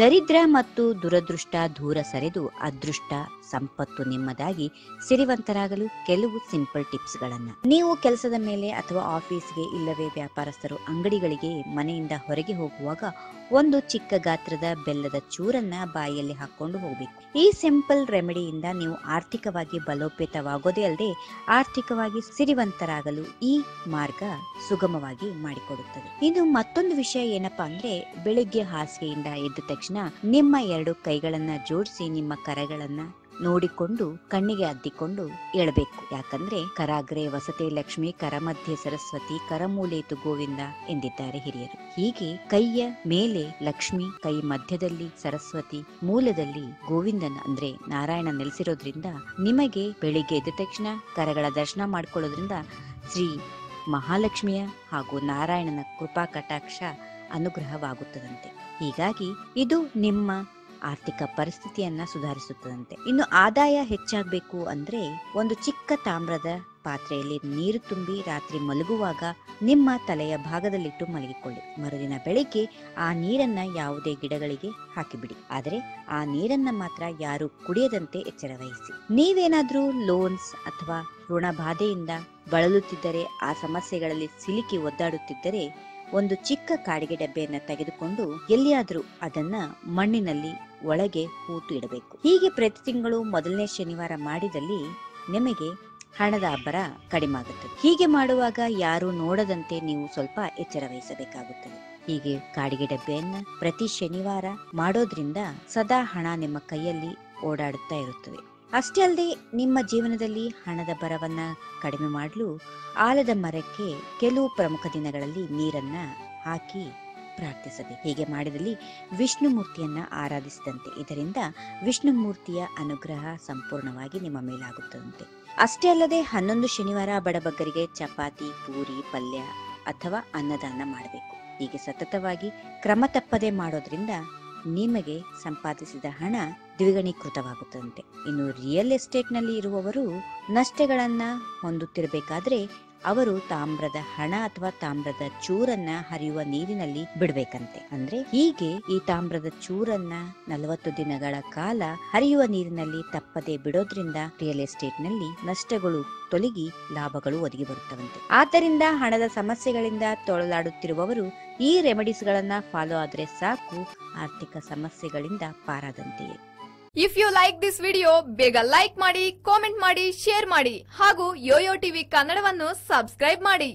ದರಿದ್ರ ಮತ್ತು ದುರದೃಷ್ಟ ದೂರ ಸರಿದು ಅದೃಷ್ಟ ಸಂಪತ್ತು ನಿಮ್ಮದಾಗಿ ಸಿರಿವಂತರಾಗಲು ಕೆಲವು ಸಿಂಪಲ್ ಟಿಪ್ಸ್ ಗಳನ್ನ ನೀವು ಕೆಲಸದ ಮೇಲೆ ಅಥವಾ ಆಫೀಸ್ಗೆ ಇಲ್ಲವೇ ವ್ಯಾಪಾರಸ್ಥರು ಅಂಗಡಿಗಳಿಗೆ ಮನೆಯಿಂದ ಹೊರಗೆ ಹೋಗುವಾಗ ಒಂದು ಚಿಕ್ಕ ಗಾತ್ರದ ಬೆಲ್ಲದ ಚೂರನ್ನ ಬಾಯಲ್ಲಿ ಹಾಕೊಂಡು ಹೋಗಬೇಕು. ಈ ಸಿಂಪಲ್ ರೆಮಿಡಿಯಿಂದ ನೀವು ಆರ್ಥಿಕವಾಗಿ ಬಲೋಪೇತವಾಗೋದೇ ಅಲ್ಲದೆ ಆರ್ಥಿಕವಾಗಿ ಸಿರಿವಂತರಾಗಲು ಈ ಮಾರ್ಗ ಸುಗಮವಾಗಿ ಮಾಡಿಕೊಡುತ್ತದೆ. ಇನ್ನು ಮತ್ತೊಂದು ವಿಷಯ ಏನಪ್ಪಾ ಅಂದ್ರೆ ಬೆಳಿಗ್ಗೆ ಹಾಸಿಗೆಯಿಂದ ಎದ್ದ ತಕ್ಷಣ ನಿಮ್ಮ ಎರಡು ಕೈಗಳನ್ನ ಜೋಡಿಸಿ ನಿಮ್ಮ ಕರಗಳನ್ನ ನೋಡಿಕೊಂಡು ಕಣ್ಣಿಗೆ ಅದ್ದಿಕೊಂಡು ಹೇಳಬೇಕು ಯಾಕಂದ್ರೆ ಕರಾಗ್ರೆ ವಸತಿ ಲಕ್ಷ್ಮಿ ಕರಮಧ್ಯೆ ಸರಸ್ವತಿ ಕರಮೂಲೇತು ಗೋವಿಂದ ಎಂದಿದ್ದಾರೆ ಹಿರಿಯರು. ಹೀಗೆ ಕೈಯ ಮೇಲೆ ಲಕ್ಷ್ಮಿ, ಕೈ ಮಧ್ಯದಲ್ಲಿ ಸರಸ್ವತಿ, ಮೂಲದಲ್ಲಿ ಗೋವಿಂದನ, ಅಂದ್ರೆ ನಾರಾಯಣ ನೆಲೆಸಿರೋದ್ರಿಂದ ನಿಮಗೆ ಬೆಳಿಗ್ಗೆ ಎದ್ದ ತಕ್ಷಣ, ಕರಗಳ ದರ್ಶನ ಮಾಡ್ಕೊಳ್ಳೋದ್ರಿಂದ ಶ್ರೀ ಮಹಾಲಕ್ಷ್ಮಿಯ ಹಾಗೂ ನಾರಾಯಣನ ಕೃಪಾ ಕಟಾಕ್ಷ ಅನುಗ್ರಹವಾಗುತ್ತದಂತೆ. ಹೀಗಾಗಿ ಇದು ನಿಮ್ಮ ಆರ್ಥಿಕ ಪರಿಸ್ಥಿತಿಯನ್ನ ಸುಧಾರಿಸುತ್ತದಂತೆ. ಇನ್ನು ಆದಾಯ ಹೆಚ್ಚಾಗಬೇಕು ಅಂದ್ರೆ ಒಂದು ಚಿಕ್ಕ ತಾಮ್ರದ ಪಾತ್ರೆಯಲ್ಲಿ ನೀರು ತುಂಬಿ ರಾತ್ರಿ ಮಲಗುವಾಗ ನಿಮ್ಮ ತಲೆಯ ಭಾಗದಲ್ಲಿಟ್ಟು ಮಲಗಿಕೊಳ್ಳಿ. ಮರುದಿನ ಬೆಳಿಗ್ಗೆ ಆ ನೀರನ್ನ ಯಾವುದೇ ಗಿಡಗಳಿಗೆ ಹಾಕಿಬಿಡಿ. ಆದರೆ ಆ ನೀರನ್ನ ಮಾತ್ರ ಯಾರು ಕುಡಿಯದಂತೆ ಎಚ್ಚರ ವಹಿಸಿ ನೀವೇನಾದ್ರೂ ಲೋನ್ಸ್ ಅಥವಾ ಋಣ ಬಾಧೆಯಿಂದ ಬಳಲುತ್ತಿದ್ದರೆ, ಆ ಸಮಸ್ಯೆಗಳಲ್ಲಿ ಸಿಲುಕಿ ಒದ್ದಾಡುತ್ತಿದ್ದರೆ ಒಂದು ಚಿಕ್ಕ ಕಾಡಿಗೆ ಡಬ್ಬೆಯನ್ನ ತೆಗೆದುಕೊಂಡು ಎಲ್ಲಿಯಾದ್ರೂ ಅದನ್ನ ಮಣ್ಣಿನಲ್ಲಿ ಒಳಗೆ ಹೂತು ಇಡಬೇಕು. ಹೀಗೆ ಪ್ರತಿ ತಿಂಗಳು ಮೊದಲನೇ ಶನಿವಾರ ಮಾಡಿದಲ್ಲಿ ನಿಮಗೆ ಹಣದ ಅಬ್ಬರ ಕಡಿಮೆ ಆಗುತ್ತದೆ ಹೀಗೆ ಮಾಡುವಾಗ ಯಾರು ನೋಡದಂತೆ ನೀವು ಸ್ವಲ್ಪ ಎಚ್ಚರ ವಹಿಸಬೇಕಾಗುತ್ತದೆ. ಹೀಗೆ ಕಾಡಿಗೆ ಡಬ್ಬೆಯನ್ನ ಪ್ರತಿ ಶನಿವಾರ ಮಾಡೋದ್ರಿಂದ ಸದಾ ಹಣ ನಿಮ್ಮ ಕೈಯಲ್ಲಿ ಓಡಾಡುತ್ತಾ ಇರುತ್ತದೆ. ಅಷ್ಟೇ ಅಲ್ಲದೆ ನಿಮ್ಮ ಜೀವನದಲ್ಲಿ ಹಣದ ಬರವನ್ನ ಕಡಿಮೆ ಮಾಡಲು, ಆಲದ ಮರಕ್ಕೆ ಕೆಲವು ಪ್ರಮುಖ ದಿನಗಳಲ್ಲಿ ನೀರನ್ನ ಹಾಕಿ ಪ್ರಾರ್ಥಿಸಬೇಕು ಹೀಗೆ ಮಾಡಿದಲ್ಲಿ ವಿಷ್ಣು ಮೂರ್ತಿಯನ್ನ ಆರಾಧಿಸಿದಂತೆ. ಇದರಿಂದ ವಿಷ್ಣು ಮೂರ್ತಿಯ ಅನುಗ್ರಹ ಸಂಪೂರ್ಣವಾಗಿ ನಿಮ್ಮ ಮೇಲಾಗುತ್ತದಂತೆ. ಅಷ್ಟೇ ಅಲ್ಲದೆ ಹನ್ನೊಂದು ಶನಿವಾರ ಬಡಬಗ್ಗರಿಗೆ ಚಪಾತಿ, ಪೂರಿ, ಪಲ್ಯ ಅಥವಾ ಅನ್ನದಾನ ಮಾಡಬೇಕು. ಹೀಗೆ ಸತತವಾಗಿ ಕ್ರಮ ತಪ್ಪದೆ ಮಾಡೋದ್ರಿಂದ ನಿಮಗೆ ಸಂಪಾದಿಸಿದ ಹಣ ದ್ವಿಗುಣೀಕೃತವಾಗುತ್ತದಂತೆ ಇನ್ನು ರಿಯಲ್ ಎಸ್ಟೇಟ್ನಲ್ಲಿ ಇರುವವರು ನಷ್ಟಗಳನ್ನ ಹೊಂದುತ್ತಿರಬೇಕಾದ್ರೆ ಅವರು ತಾಮ್ರದ ಹಣ ಅಥವಾ ತಾಮ್ರದ ಚೂರನ್ನ ಹರಿಯುವ ನೀರಿನಲ್ಲಿ ಬಿಡಬೇಕಂತೆ. ಅಂದ್ರೆ ಹೀಗೆ ಈ ತಾಮ್ರದ ಚೂರನ್ನ ನಲವತ್ತು ದಿನಗಳ ಕಾಲ ಹರಿಯುವ ನೀರಿನಲ್ಲಿ ತಪ್ಪದೆ ಬಿಡೋದ್ರಿಂದ ರಿಯಲ್ ಎಸ್ಟೇಟ್ನಲ್ಲಿ ನಷ್ಟಗಳು ತೊಲಗಿ ಲಾಭಗಳು ಒದಗಿ ಬರುತ್ತವಂತೆ. ಆದ್ದರಿಂದ ಹಣದ ಸಮಸ್ಯೆಗಳಿಂದ ತೊಳಲಾಡುತ್ತಿರುವವರು ಈ ರೆಮಿಡೀಸ್ ಗಳನ್ನ ಫಾಲೋ ಆದ್ರೆ ಸಾಕು. ಆರ್ಥಿಕ ಸಮಸ್ಯೆಗಳಿಂದ ಪಾರಾದಂತೆಯೇ. if you like this video ಬೇಗ ಲೈಕ್ ಮಾಡಿ ಕಾಮೆಂಟ್ ಮಾಡಿ ಶೇರ್ ಮಾಡಿ ಹಾಗೂ ಯೋಯೋ ಟಿವಿ ಕನ್ನಡವನ್ನು ಸಬ್ಸ್ಕ್ರೈಬ್ ಮಾಡಿ